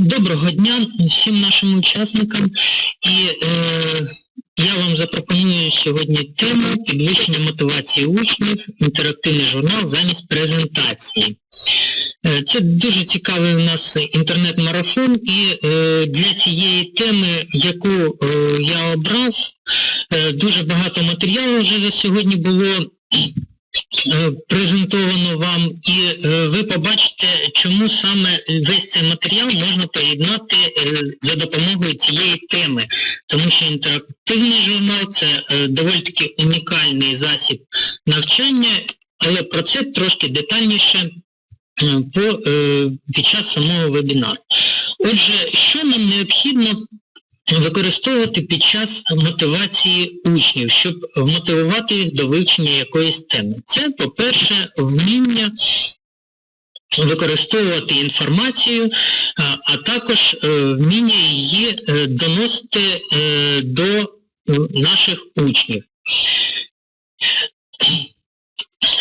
Доброго дня всім нашим учасникам. І е, я вам запропоную сьогодні тему підвищення мотивації учнів, інтерактивний журнал замість презентації. Е, Це дуже цікавий у нас інтернет-марафон, і е, для цієї теми, яку е, я обрав, е, дуже багато матеріалу вже за сьогодні було презентовано вам, і е, ви побачите, чому саме весь цей матеріал можна поєднати е, за допомогою цієї теми. Тому що інтерактивний журнал це е, доволі таки унікальний засіб навчання, але про це трошки детальніше е, е, під час самого вебінару. Отже, що нам необхідно використовувати під час мотивації учнів, щоб мотивувати їх до вивчення якоїсь теми. Це, по-перше, вміння використовувати інформацію, а, також е, вміння її е, доносити е, до наших учнів.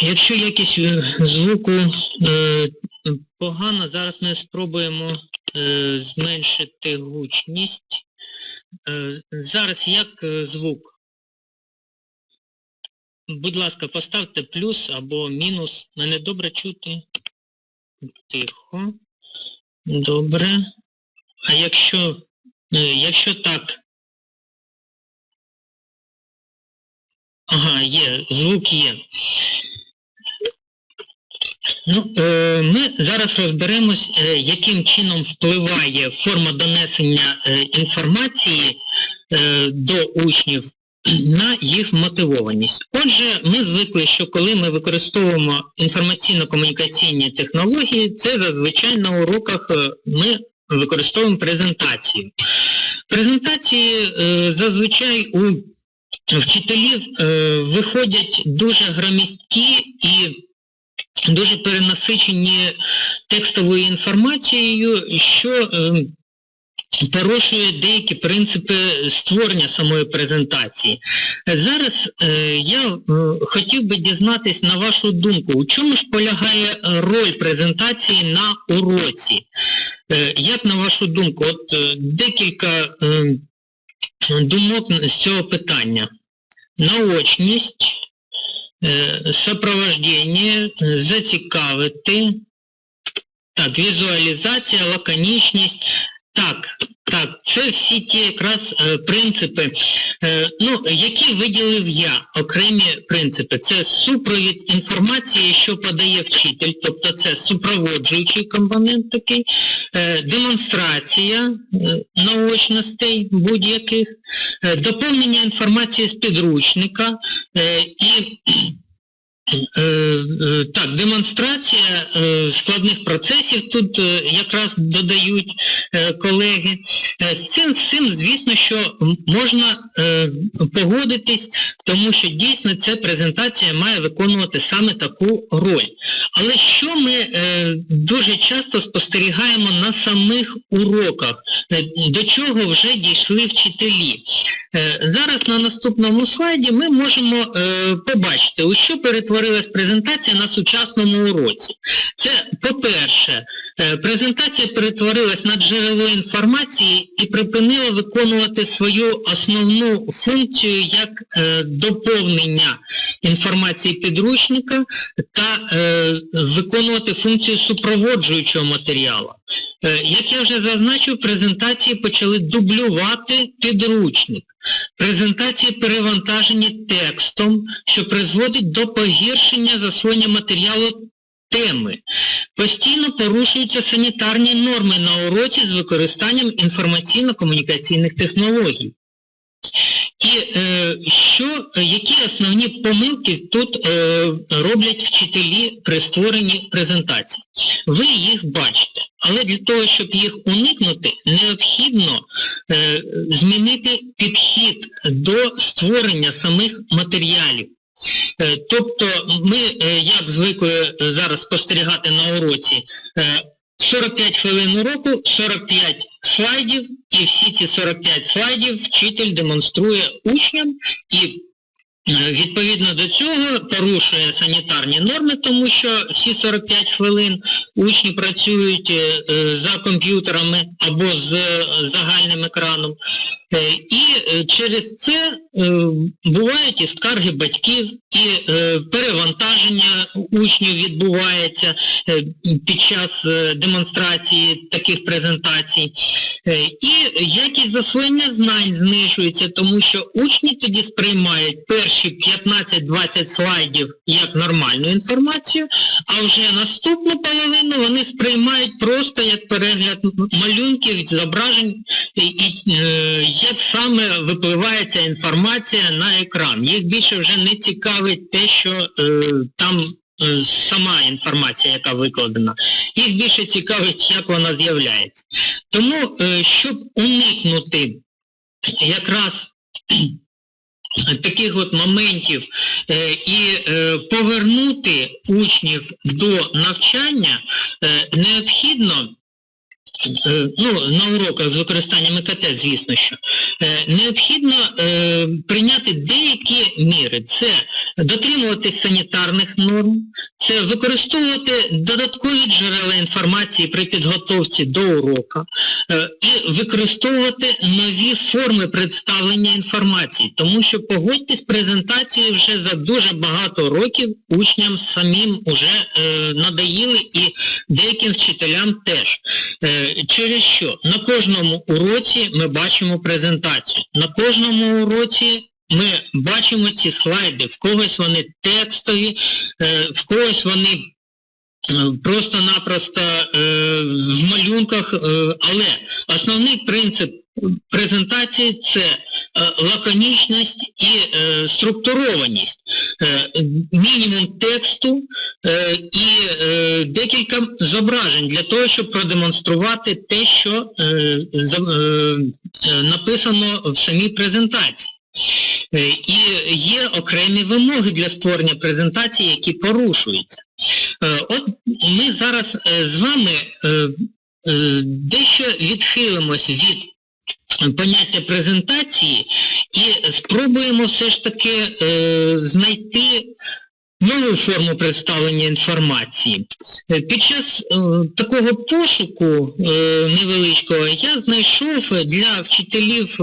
Якщо якість звуку погана, зараз ми спробуємо зменшити гучність. Е, Зараз як е, звук? Будь ласка, поставте плюс або мінус. Мене добре чути? Тихо. Добре. А якщо, е, якщо так? Ага, є, звук є. Ну, е, ми зараз розберемось, е, яким чином впливає форма донесення е, інформації до учнів на їх мотивованість. Отже, ми звикли, що коли ми використовуємо інформаційно-комунікаційні технології, це зазвичай на уроках ми використовуємо. Презентації е, зазвичай у вчителів виходять дуже громісткі і дуже перенасичені текстовою інформацією, що е, порушує деякі принципи створення самої презентації. Зараз е, я е, хотів би дізнатись на вашу думку, у чому ж полягає роль презентації на уроці? Е, як на вашу думку, от декілька е, думок з цього питання. Наочність, е, сопровождення, е, зацікавити, так, візуалізація, лаконічність. Так, так, це всі ті якраз е, принципи, е, ну, які виділив я, окремі принципи. Це супровід інформації, що подає вчитель, тобто це супроводжуючий компонент такий, е, демонстрація е, наочностей будь-яких, е, доповнення інформації з підручника е, і Так, демонстрація е, складних процесів тут е, якраз додають е, колеги. Е, З цим всім, звісно, що можна е, погодитись, тому що дійсно ця презентація має виконувати саме таку роль. Але що ми е, дуже часто спостерігаємо на самих уроках, е, до чого вже дійшли вчителі? Е, Зараз на наступному слайді ми можемо е, побачити, у що перетворилась презентація на сучасному уроці. Це, по-перше, е, презентація перетворилась на джерело інформації і припинила виконувати свою основну функцію як е, доповнення інформації підручника та е, виконувати функцію супроводжуючого матеріалу. Як я вже зазначив, презентації почали дублювати підручник. Презентації перевантажені текстом, що призводить до погіршення засвоєння матеріалу теми. Постійно порушуються санітарні норми на уроці з використанням інформаційно-комунікаційних технологій. І е, що, які основні помилки тут е, роблять вчителі при створенні презентацій? Ви їх бачите, але для того, щоб їх уникнути, необхідно е, змінити підхід до створення самих матеріалів. Е, Тобто ми, е, як звикли зараз спостерігати на уроці, е, 45 хвилин уроку, 45 слайдів, і всі ці 45 слайдів вчитель демонструє учням, і Відповідно до цього порушує санітарні норми, тому що всі 45 хвилин учні працюють е, е, за комп'ютерами або з е, загальним екраном. І через це бувають і скарги батьків, і перевантаження учнів відбувається під час демонстрації таких презентацій. І якість засвоєння знань знижується, тому що учні тоді сприймають перші 15-20 слайдів як нормальну інформацію, а вже наступну половину вони сприймають просто як перегляд малюнків, зображень, і, і, е, як саме випливає ця інформація на екран. Їх більше вже не цікавить те, що е, там е, сама інформація, яка викладена. Їх більше цікавить, як вона з'являється. Тому, е, щоб уникнути якраз таких от моментів е, і е, повернути учнів до навчання, е, необхідно ну, на уроках з використанням ІКТ, звісно що, е, необхідно е, прийняти деякі міри. Це дотримуватись санітарних норм, це використовувати додаткові джерела інформації при підготовці до урока е, і використовувати нові форми представлення інформації, тому що погодьтесь, презентації вже за дуже багато років учням самим уже е, і деяким вчителям теж. Е, через що? На кожному уроці ми бачимо презентацію. На кожному уроці ми бачимо ці слайди, в когось вони текстові, е, в когось вони просто-напросто е, в малюнках, е, але основний принцип презентації це е, лаконічність і е, структурованість. Е, мінімум тексту е, і е, декілька зображень для того, щоб продемонструвати те, що е, е, е, написано в самій презентації. Е, І є окремі вимоги для створення презентації, які порушуються. Е, От ми зараз е, з вами дещо відхилимось від поняття презентації і спробуємо все ж таки знайти нову форму представлення інформації. Під час такого пошуку невеличкого я знайшов для вчителів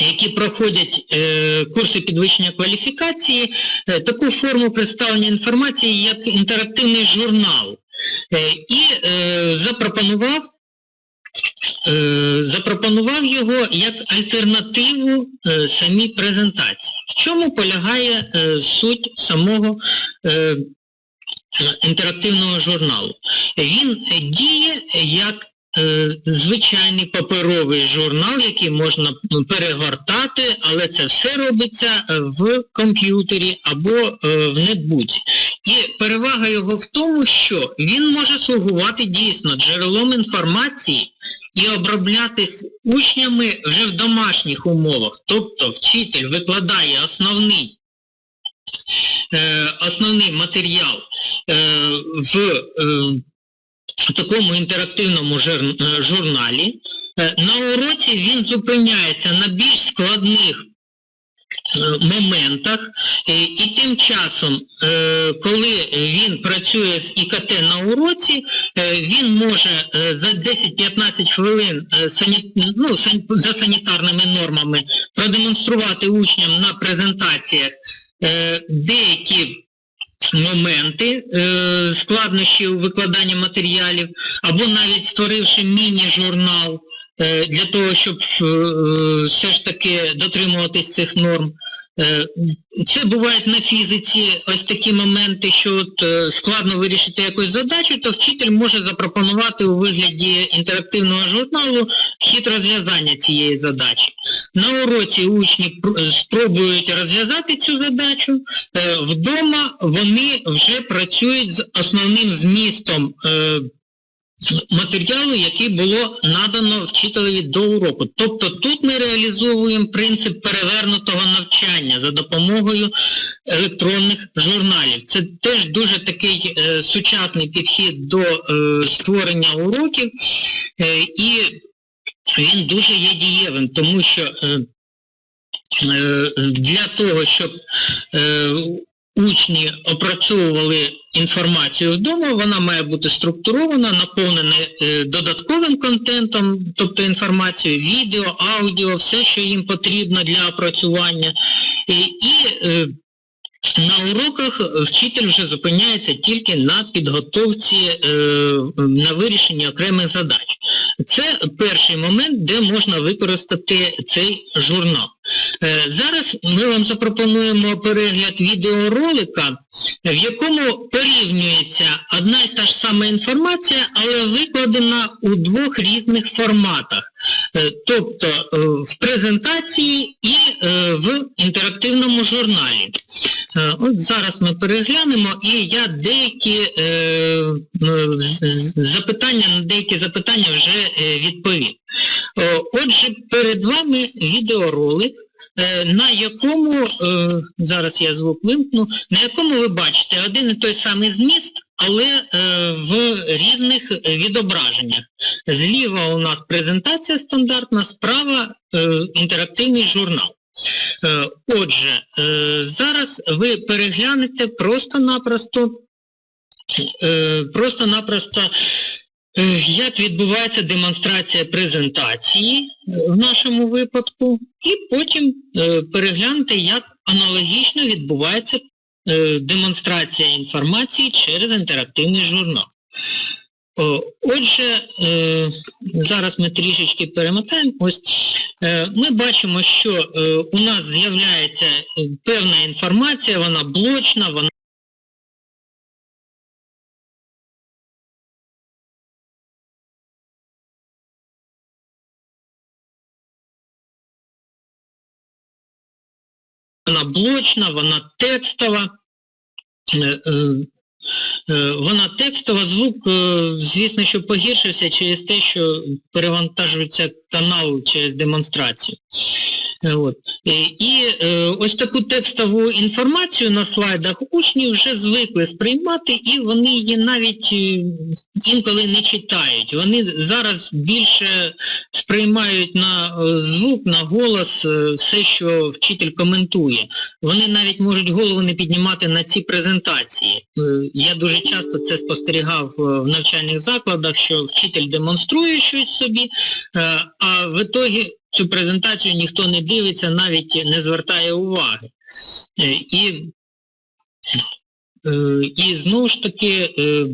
які проходять е, курси підвищення кваліфікації, е, таку форму представлення інформації, як інтерактивний журнал. Е, і е, запропонував, е, запропонував його як альтернативу е, самій презентації. В чому полягає е, суть самого е, інтерактивного журналу? Він діє як звичайний паперовий журнал, який можна перегортати, але це все робиться е, в комп'ютері або е, в нетбуці. І перевага його в тому, що він може слугувати дійсно джерелом інформації і оброблятись учнями вже в домашніх умовах. Тобто вчитель викладає основний, е, основний матеріал е, в е, в такому інтерактивному е, журналі. Е, На уроці він зупиняється на більш складних е, моментах, і тим часом, коли він працює з ІКТ на уроці, він може за 10-15 хвилин ну, за санітарними нормами продемонструвати учням на презентаціях деякі моменти, е, викладання у матеріалів, або навіть створивши міні-журнал е, для того, щоб е, все ж таки дотримуватись цих норм. Е, Це бувають на фізиці ось такі моменти, що от е, складно вирішити якусь задачу, то вчитель може запропонувати у вигляді інтерактивного журналу хід розв'язання цієї задачі. На уроці учні спробують розв'язати цю задачу, Е, Вдома вони вже працюють з основним змістом матеріалу, який було надано вчителеві до уроку. Тобто тут ми реалізовуємо принцип перевернутого навчання за допомогою електронних журналів. Це теж дуже такий е, сучасний підхід до е, створення уроків, е, і він дуже є дієвим, тому що е, е, для того, щоб е, учні опрацьовували інформацію вдома, вона має бути структурована, наповнена е, додатковим контентом, тобто інформацією, відео, аудіо, все, що їм потрібно для опрацювання. І, і е, на уроках вчитель вже зупиняється тільки на підготовці, е, на вирішенні окремих задач. Це перший момент, де можна використати цей журнал. Е, Зараз ми вам запропонуємо перегляд відеоролика, в якому порівнюється одна і та ж сама інформація, але викладена у двох різних форматах. Е, Тобто е, в презентації і е, в інтерактивному журналі. От зараз ми переглянемо і я деякі запитання, на деякі запитання вже відповім. Отже, перед вами відеоролик, на якому, зараз я звук вимкну, на якому ви бачите один і той самий зміст, але е, в різних відображеннях. Зліва у нас презентація стандартна, справа е, інтерактивний журнал. Е, Отже, зараз ви переглянете просто-напросто просто-напросто, як відбувається демонстрація презентації в нашому випадку, і потім переглянете, як аналогічно відбувається демонстрація інформації через інтерактивний журнал. Отже, е, зараз ми трішечки перемотаємо. Ось е, ми бачимо, що е, у нас з'являється е, певна інформація, вона блочна, вона вона блочна, вона текстова. Е, е, Е, Вона текстова, звук, звісно, що погіршився через те, що перевантажується канал через демонстрацію. От. Е, І е, ось таку текстову інформацію на слайдах учні вже звикли сприймати, і вони її навіть е, інколи не читають. Вони зараз більше сприймають на е, звук, на голос все, що вчитель коментує. Вони навіть можуть голову не піднімати на ці презентації. Я дуже часто це спостерігав в навчальних закладах, що вчитель демонструє щось собі, а в ітогі цю презентацію ніхто не дивиться, навіть не звертає уваги. Е, І, е, і знову ж таки е,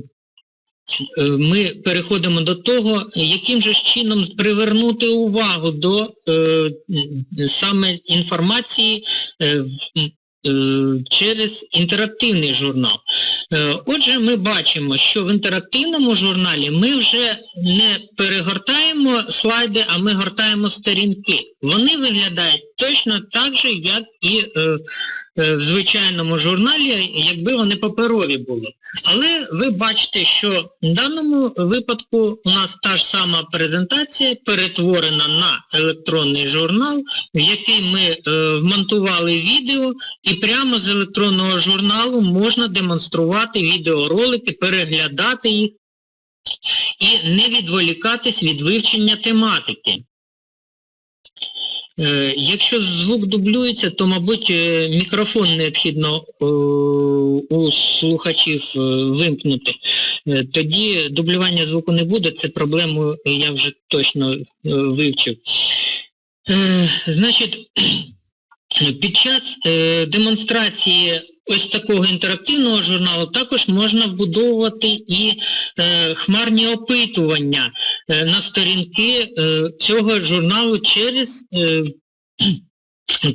ми переходимо до того, яким же чином привернути увагу до саме інформації через інтерактивний журнал. Е, Отже, ми бачимо, що в інтерактивному журналі ми вже не перегортаємо слайди, а ми гортаємо сторінки. Вони виглядають точно так же, як і е, е, в звичайному журналі, якби вони паперові були. Але ви бачите, що в даному випадку у нас та ж сама презентація перетворена на електронний журнал, в який ми е, вмонтували відео, і прямо з електронного журналу можна демонструвати відеоролики, переглядати їх і не відволікатись від вивчення тематики. Е, Якщо звук дублюється, то, мабуть, е, мікрофон необхідно е, у слухачів вимкнути. Тоді дублювання звуку не буде, це проблему я вже точно вивчив. Значить, під час демонстрації ось такого інтерактивного журналу також можна вбудовувати і е, хмарні опитування е, на сторінки е, цього журналу через е,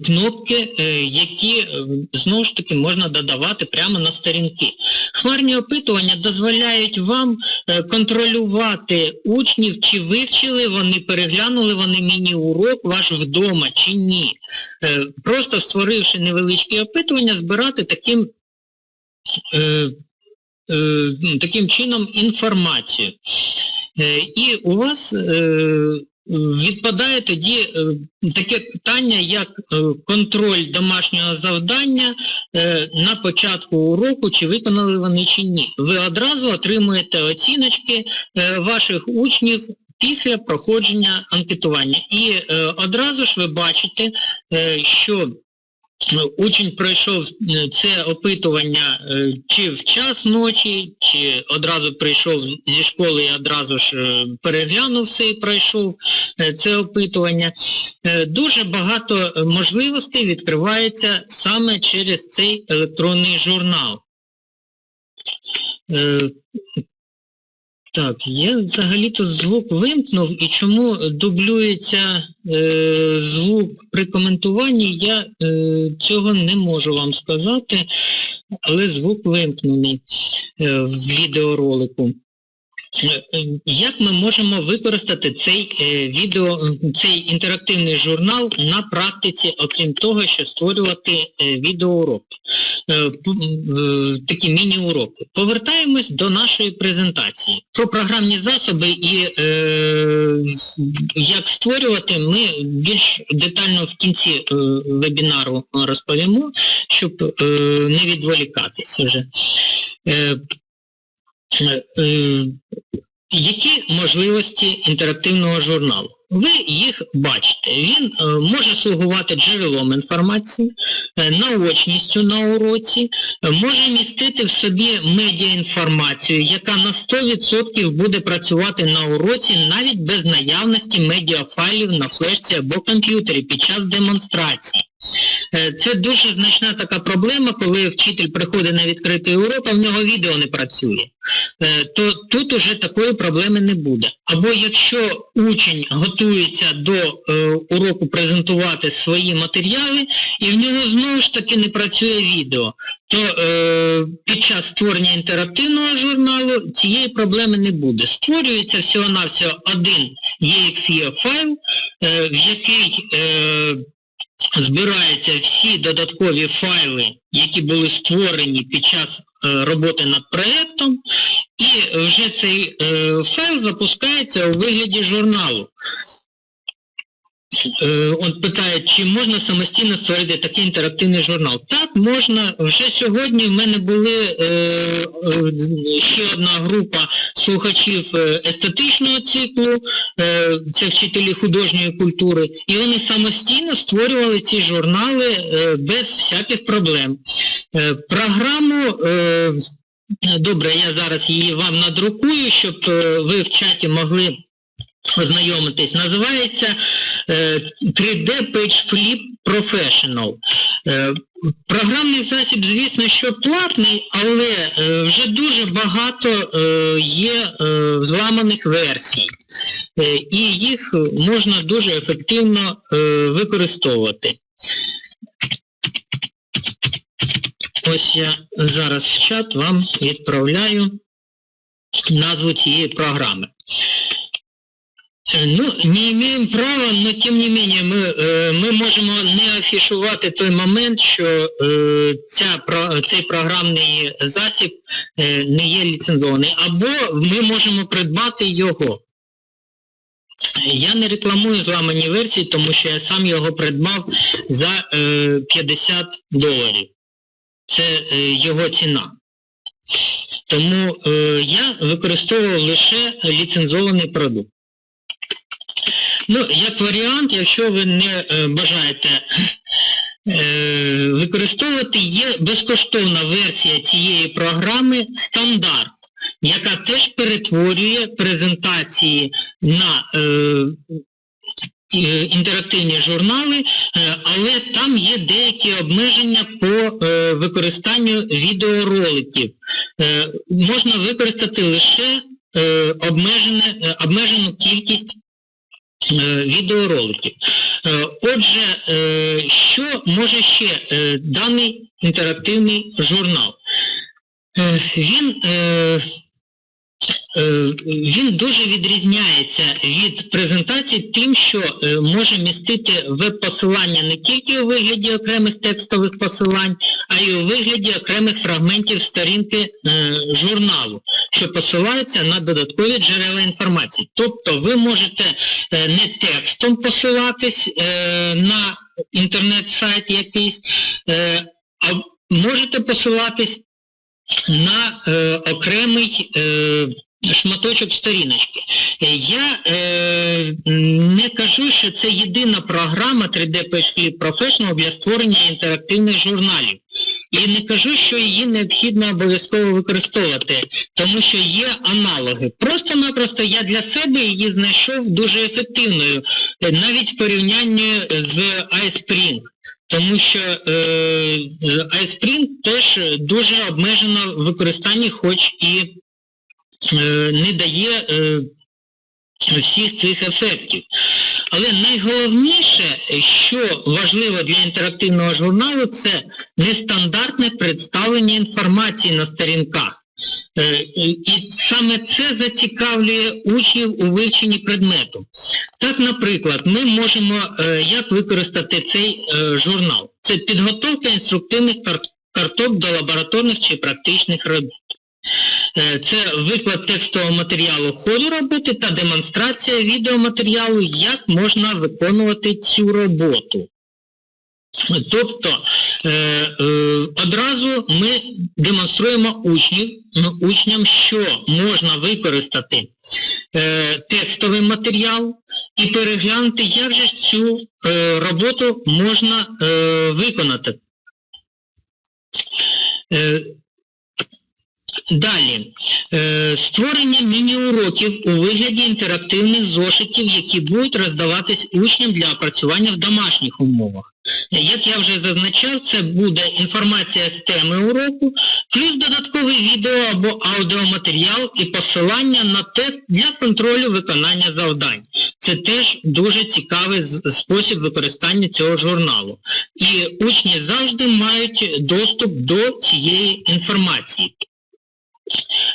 кнопки, е, які е, знову ж таки можна додавати прямо на сторінки. Хмарні опитування дозволяють вам е, контролювати учнів, чи вивчили вони, переглянули вони міні-урок ваш вдома чи ні. Просто створивши невеличкі опитування, збирати таким таким чином інформацію. І у вас відпадає тоді е, таке питання, як е, контроль домашнього завдання е, на початку уроку, чи виконали вони чи ні. Ви одразу отримуєте оціночки ваших учнів після проходження анкетування. І одразу ж ви бачите, що Учень пройшов е, це опитування е, чи в час ночі, чи одразу прийшов зі школи і одразу ж е, переглянув все і пройшов це опитування. Дуже багато можливостей відкривається саме через цей електронний журнал. Так, я взагалі-то звук вимкнув і чому дублюється е, звук при коментуванні, я е, цього не можу вам сказати, але звук вимкнений е, в відеоролику. Е, е, Як ми можемо використати цей е, відео, цей інтерактивний журнал на практиці, окрім того, що створювати відеоуроки, такі міні-уроки. Повертаємось до нашої презентації. Про програмні засоби і як створювати, ми більш детально в кінці вебінару розповімо, щоб не відволікатися вже. Е, Е, Які можливості інтерактивного журналу? Ви їх бачите. Він е, може слугувати джерелом інформації, наочністю на уроці, може містити в собі медіаінформацію, яка на 100% буде працювати на уроці навіть без наявності медіафайлів на флешці або комп'ютері під час демонстрації. Е, Це дуже значна така проблема, коли вчитель приходить на відкритий урок, а в нього відео не працює. Е, То тут уже такої проблеми не буде. Або якщо учень готується до е, уроку презентувати свої матеріали, і в нього знову ж таки не працює відео, то під час створення інтерактивного журналу цієї проблеми не буде. Створюється всього-навсього один EXE файл, е, в який збираються всі додаткові файли, які були створені під час е, роботи над проєктом, і вже цей е, файл запускається у вигляді журналу. Е, От питають, чи можна самостійно створити такий інтерактивний журнал. Так, можна. Вже сьогодні в мене були е, е, ще одна група слухачів е, естетичного циклу, е, це вчителі художньої культури, і вони самостійно створювали ці журнали е, без всяких проблем. Е, програму, е, добре, я зараз її вам надрукую, щоб е, ви в чаті могли ознайомитись. Називається е, 3D Page Flip Professional. Е, Програмний засіб, звісно, що платний, але е, вже дуже багато е, є е, зламаних версій. Е, І їх можна дуже ефективно е, використовувати. Ось я зараз в чат вам відправляю назву цієї програми. Е, Ну, не имеем права, но тем не менее ми, е, ми можемо не афішувати той момент, що е, цей програмний засіб не є ліцензований, або ми можемо придбати його. Я не рекламую зламані версії, тому що я сам його придбав за е, 50 доларів. Це його ціна. Тому я використовував лише ліцензований продукт. Ну, як варіант, якщо ви не е, бажаєте е, використовувати, є безкоштовна версія цієї програми стандарт, яка теж перетворює презентації на е, е, інтерактивні журнали, е, але там є деякі обмеження по використанню відеороликів. Можна використати лише обмежену кількість е, відеороликів. Е, Отже, е, що може ще даний інтерактивний журнал? Він, він дуже відрізняється від презентацій тим, що е, може містити веб-посилання не тільки у вигляді окремих текстових посилань, а й у вигляді окремих фрагментів сторінки е, журналу, що посилаються на додаткові джерела інформації. Тобто ви можете е, не текстом посилатись е, на інтернет-сайт якийсь, е, а можете посилатись на е, окремий е, шматочок сторіночки. Е, Я е, не кажу, що це єдина програма 3D Page Professional для створення інтерактивних журналів. І не кажу, що її необхідно обов'язково використовувати, тому що є аналоги. Просто-напросто я для себе її знайшов дуже ефективною, е, навіть в порівнянні з iSpring. Тому що е, iSpring теж дуже обмежено в використанні, хоч і е, не дає е, всіх цих ефектів. Але найголовніше, що важливо для інтерактивного журналу, це нестандартне представлення інформації на сторінках. Е, І саме це зацікавлює учнів у вивченні предмету. Так, наприклад, ми можемо е, як використати цей е, журнал. Це підготовка інструктивних карток до лабораторних чи практичних робіт. Це виклад текстового матеріалу ходу роботи та демонстрація відеоматеріалу, як можна виконувати цю роботу. Тобто е, е, одразу ми демонструємо учнів, учням, що можна використати е, текстовий матеріал і переглянути, як же цю е, роботу можна е, виконати. Е, Далі. Е, створення міні-уроків у вигляді інтерактивних зошитів, які будуть роздаватись учням для опрацювання в домашніх умовах. Як я вже зазначав, це буде інформація з теми уроку, плюс додатковий відео або аудіоматеріал і посилання на тест для контролю виконання завдань. Це теж дуже цікавий спосіб використання цього журналу. І учні завжди мають доступ до цієї інформації.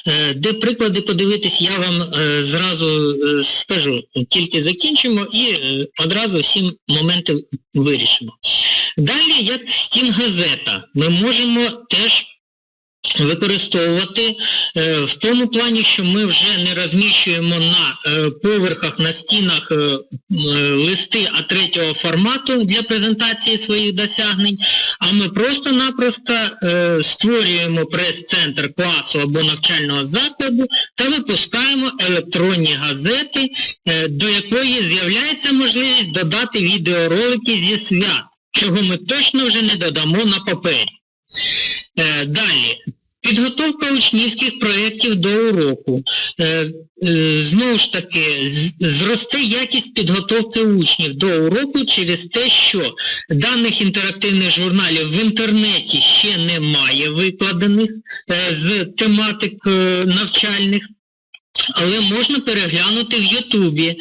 Е, Де приклади подивитись, я вам е, зразу е, скажу, тільки закінчимо і одразу всі моменти вирішимо. Далі, як стінгазета, ми можемо теж використовувати е, в тому плані, що ми вже не розміщуємо на е, поверхах, на стінах е, листи А3 формату для презентації своїх досягнень, а ми просто-напросто створюємо прес-центр класу або навчального закладу та випускаємо електронні газети, до якої з'являється можливість додати відеоролики зі свят, чого ми точно вже не додамо на папері. Е, Далі. Підготовка учнівських проєктів до уроку. Е, е, Знову ж таки, зросте якість підготовки учнів до уроку через те, що даних інтерактивних журналів в інтернеті ще немає викладених з тематик навчальних, але можна переглянути в Ютубі.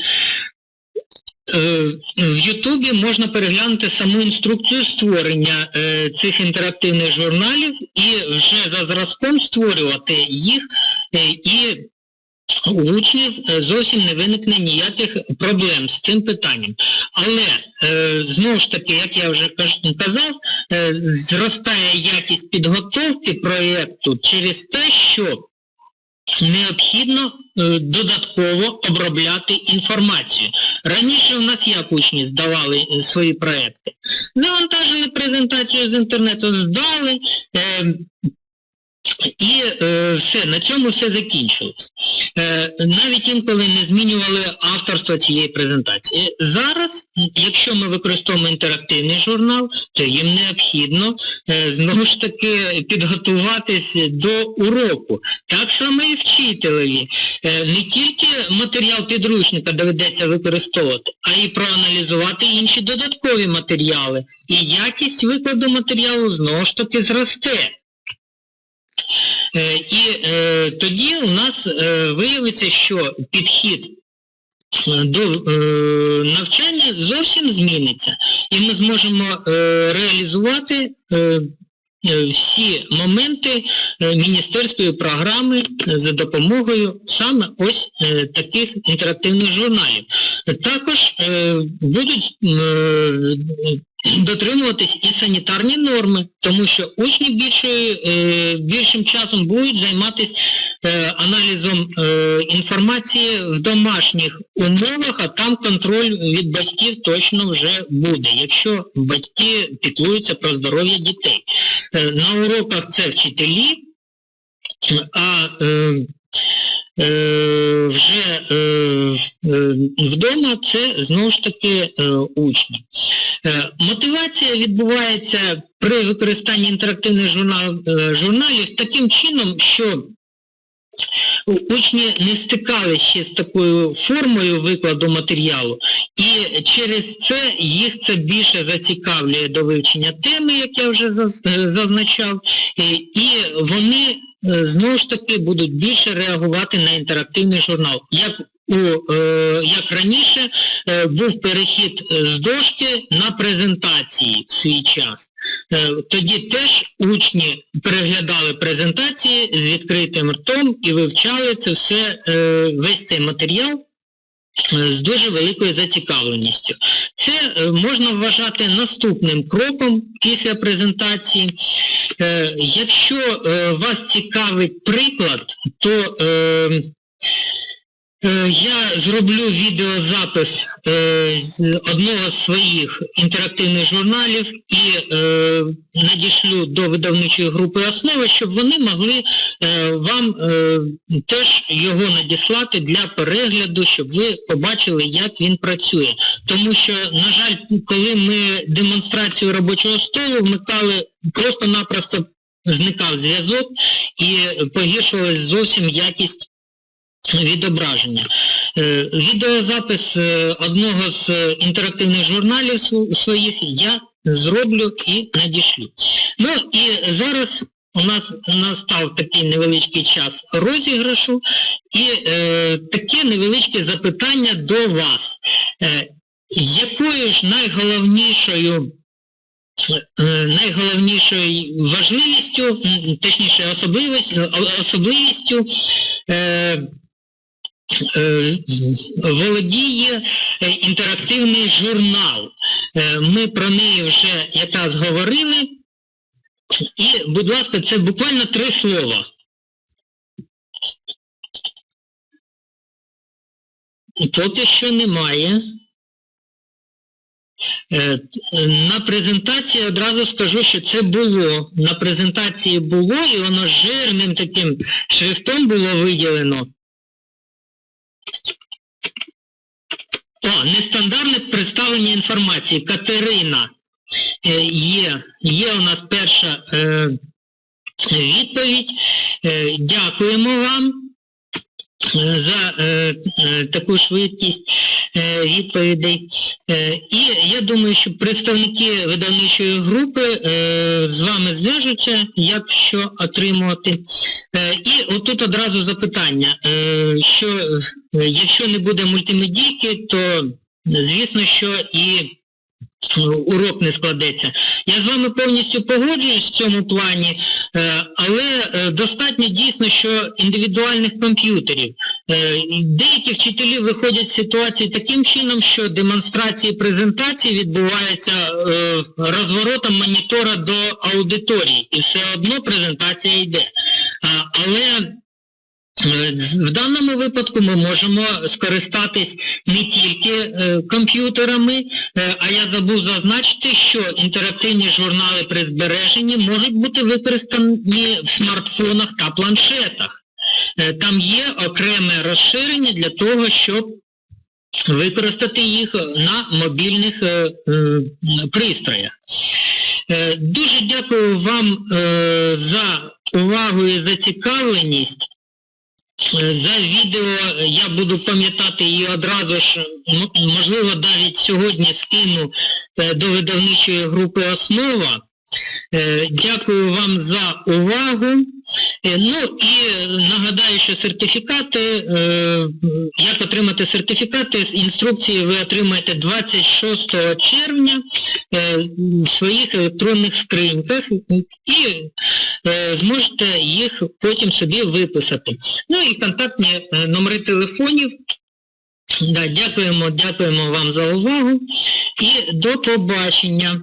Е, В Ютубі можна переглянути саму інструкцію створення е, цих інтерактивних журналів і вже за зразком створювати їх е, і у учнів е, зовсім не виникне ніяких проблем з цим питанням. Але е, знову ж таки, як я вже казав, е, зростає якість підготовки проєкту через те, що необхідно е, додатково обробляти інформацію. Раніше в нас як учні здавали е, свої проекти? Завантажили презентацію з інтернету, здали, е, і е, все, на цьому все закінчилось. Е, навіть інколи не змінювали авторство цієї презентації. Зараз, якщо ми використовуємо інтерактивний журнал, то їм необхідно е, знову ж таки підготуватись до уроку. Так само і вчителеві. Е, не тільки матеріал підручника доведеться використовувати, а й проаналізувати інші додаткові матеріали. І якість викладу матеріалу знову ж таки зросте. Е, І е, тоді у нас е, виявиться, що підхід до навчання зовсім зміниться. І ми зможемо реалізувати всі моменти міністерської програми за допомогою саме ось таких інтерактивних журналів. Також будуть дотримуватись і санітарні норми, тому що учні більшою, е, більшим часом будуть займатися е, аналізом е, інформації в домашніх умовах, а там контроль від батьків точно вже буде, якщо батьки піклуються про здоров'я дітей. На уроках це вчителі, а вже е, е, вдома, це знову ж таки е, учні. Е, Мотивація відбувається при використанні інтерактивних е, журналів таким чином, що учні не стикалися з такою формою викладу матеріалу, і через це їх це більше зацікавлює до вивчення теми, як я вже е, зазначав, е, і вони е, знову ж таки будуть більше реагувати на інтерактивний журнал. Як у, е, як раніше е, був перехід е, з дошки на презентації в свій час. Е, Тоді теж учні переглядали презентації з відкритим ртом і вивчали це все, е, весь цей матеріал е, з дуже великою зацікавленістю. Це е, можна вважати наступним кроком після презентації. Е, Якщо е, вас цікавить приклад, то е, Е, Я зроблю відеозапис е, одного з своїх інтерактивних журналів і е, надішлю до видавничої групи основи, щоб вони могли е, вам е, теж його надіслати для перегляду, щоб ви побачили, як він працює. Тому що, на жаль, коли ми демонстрацію робочого столу вмикали, просто-напросто зникав зв'язок і погіршувалась зовсім якість відображення. Е, Відеозапис е, одного з е, інтерактивних журналів своїх я зроблю і надішлю. Ну і зараз у нас настав такий невеличкий час розіграшу і е, таке невеличке запитання до вас. Е, якою ж найголовнішою найголовнішою важливістю, точніше особливістю, особливістю е, володіє е, інтерактивний журнал. Е, Ми про неї вже якраз говорили. І, будь ласка, це буквально три слова. Поки що немає. Е, На презентації одразу скажу, що це було. На презентації було і воно жирним таким шрифтом було виділено. О, нестандартне представлення інформації. Катерина. Е, Є, є у нас перша е, відповідь. Е, дякуємо вам за е, е, таку швидкість е, відповідей. Е, і я думаю, що представники видавничої групи е, з вами зв'яжуться, як що отримувати. Е, і отут одразу запитання, е, що е, якщо не буде мультимедійки, то звісно, що і урок не складеться. Я з вами повністю погоджуюсь в цьому плані, е, але е, достатньо дійсно, що індивідуальних комп'ютерів. Е, Деякі вчителі виходять з ситуації таким чином, що демонстрації презентації відбуваються е, розворотом монітора до аудиторії, і все одно презентація йде. Але Е, В даному випадку ми можемо скористатись не тільки е, комп'ютерами, е, а я забув зазначити, що інтерактивні журнали при збереженні можуть бути використані в смартфонах та планшетах. Е, там є окреме розширення для того, щоб використати їх на мобільних пристроях. Дуже дякую вам за увагу і зацікавленість. Е, За відео я буду пам'ятати і одразу ж, можливо, навіть сьогодні скину е, до видавничої групи «Основа». Е, Дякую вам за увагу. Е, Ну і нагадаю, що сертифікати, е, як отримати сертифікати, з інструкції ви отримаєте 26 червня в своїх електронних скриньках і зможете їх потім собі виписати. Ну і контактні номери телефонів. Да, дякуємо, дякуємо вам за увагу і до побачення.